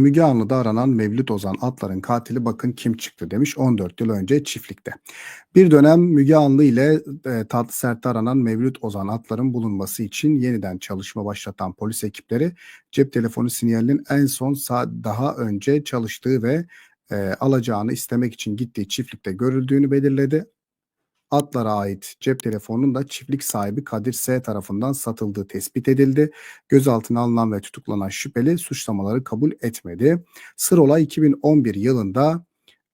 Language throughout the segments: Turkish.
Müge Anlı'da aranan Mevlüt Ozan Atlar'ın katili bakın kim çıktı demiş 14 yıl önce çiftlikte. Bir dönem Müge Anlı ile e, Tatlı Sert'te aranan Mevlüt Ozan Atlar'ın bulunması için yeniden çalışma başlatan polis ekipleri cep telefonu sinyalinin en son saat daha önce çalıştığı ve e, alacağını istemek için gittiği çiftlikte görüldüğünü belirledi. Atlara ait cep telefonunun da çiftlik sahibi Kadir S tarafından satıldığı tespit edildi. Gözaltına alınan ve tutuklanan şüpheli suçlamaları kabul etmedi. Sır olay 2011 yılında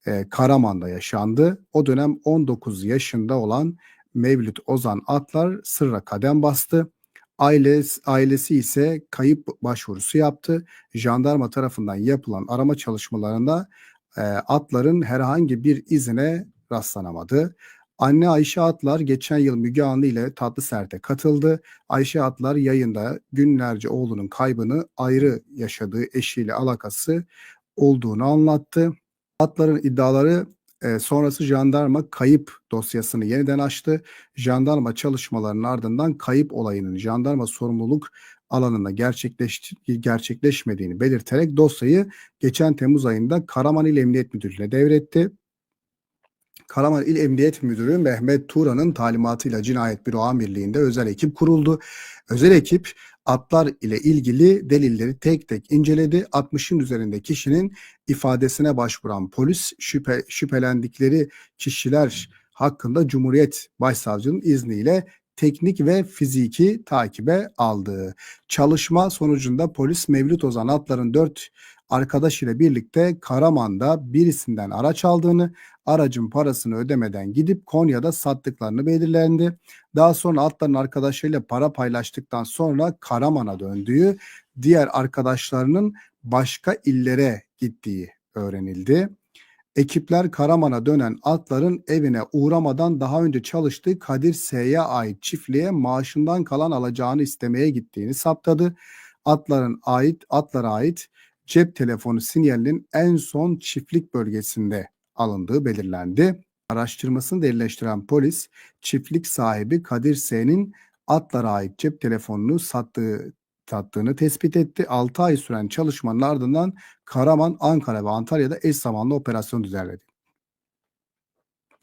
e, Karaman'da yaşandı. O dönem 19 yaşında olan Mevlüt Ozan Atlar sırra kadem bastı. Ailesi, ailesi ise kayıp başvurusu yaptı. Jandarma tarafından yapılan arama çalışmalarında e, atların herhangi bir izine rastlanamadı. Anne Ayşe Atlar geçen yıl Müge Anlı ile Tatlı Sert'e katıldı. Ayşe Atlar yayında günlerce oğlunun kaybını ayrı yaşadığı eşiyle alakası olduğunu anlattı. Atların iddiaları e, sonrası jandarma kayıp dosyasını yeniden açtı. Jandarma çalışmalarının ardından kayıp olayının jandarma sorumluluk alanında gerçekleş, gerçekleşmediğini belirterek dosyayı geçen Temmuz ayında Karaman İl Emniyet Müdürlüğü'ne devretti. Karaman İl Emniyet Müdürü Mehmet Turan'ın talimatıyla Cinayet Büro Amirliği'nde özel ekip kuruldu. Özel ekip atlar ile ilgili delilleri tek tek inceledi. 60'ın üzerinde kişinin ifadesine başvuran polis şüphe, şüphelendikleri kişiler hakkında Cumhuriyet Başsavcının izniyle teknik ve fiziki takibe aldı. Çalışma sonucunda polis Mevlüt Ozan atların 4 arkadaş ile birlikte Karaman'da birisinden araç aldığını, aracın parasını ödemeden gidip Konya'da sattıklarını belirlendi. Daha sonra atların arkadaşlarıyla para paylaştıktan sonra Karaman'a döndüğü, diğer arkadaşlarının başka illere gittiği öğrenildi. Ekipler Karaman'a dönen atların evine uğramadan daha önce çalıştığı Kadir S'ye ait çiftliğe maaşından kalan alacağını istemeye gittiğini saptadı. Atların ait atlara ait cep telefonu sinyalinin en son çiftlik bölgesinde alındığı belirlendi. Araştırmasını derinleştiren polis çiftlik sahibi Kadir S'nin atlara ait cep telefonunu sattığı sattığını tespit etti. 6 ay süren çalışmanın ardından Karaman, Ankara ve Antalya'da eş zamanlı operasyon düzenledi.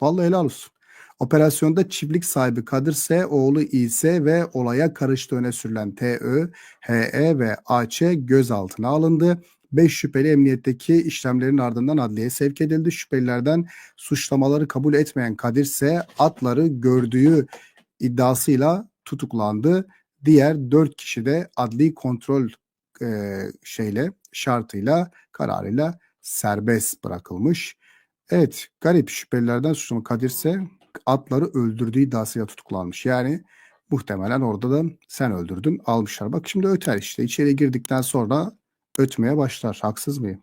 Vallahi helal olsun. Operasyonda çiftlik sahibi Kadir S, oğlu İse ve olaya karıştığı öne sürülen TÖ, HE ve AÇ gözaltına alındı. 5 şüpheli emniyetteki işlemlerin ardından adliyeye sevk edildi. Şüphelilerden suçlamaları kabul etmeyen Kadir S atları gördüğü iddiasıyla tutuklandı. Diğer 4 kişi de adli kontrol e, şeyle şartıyla kararıyla serbest bırakılmış. Evet garip şüphelilerden suçlama Kadir ise atları öldürdüğü iddiasıyla tutuklanmış. Yani muhtemelen orada da sen öldürdün almışlar. Bak şimdi öter işte içeri girdikten sonra ötmeye başlar. Haksız mıyım?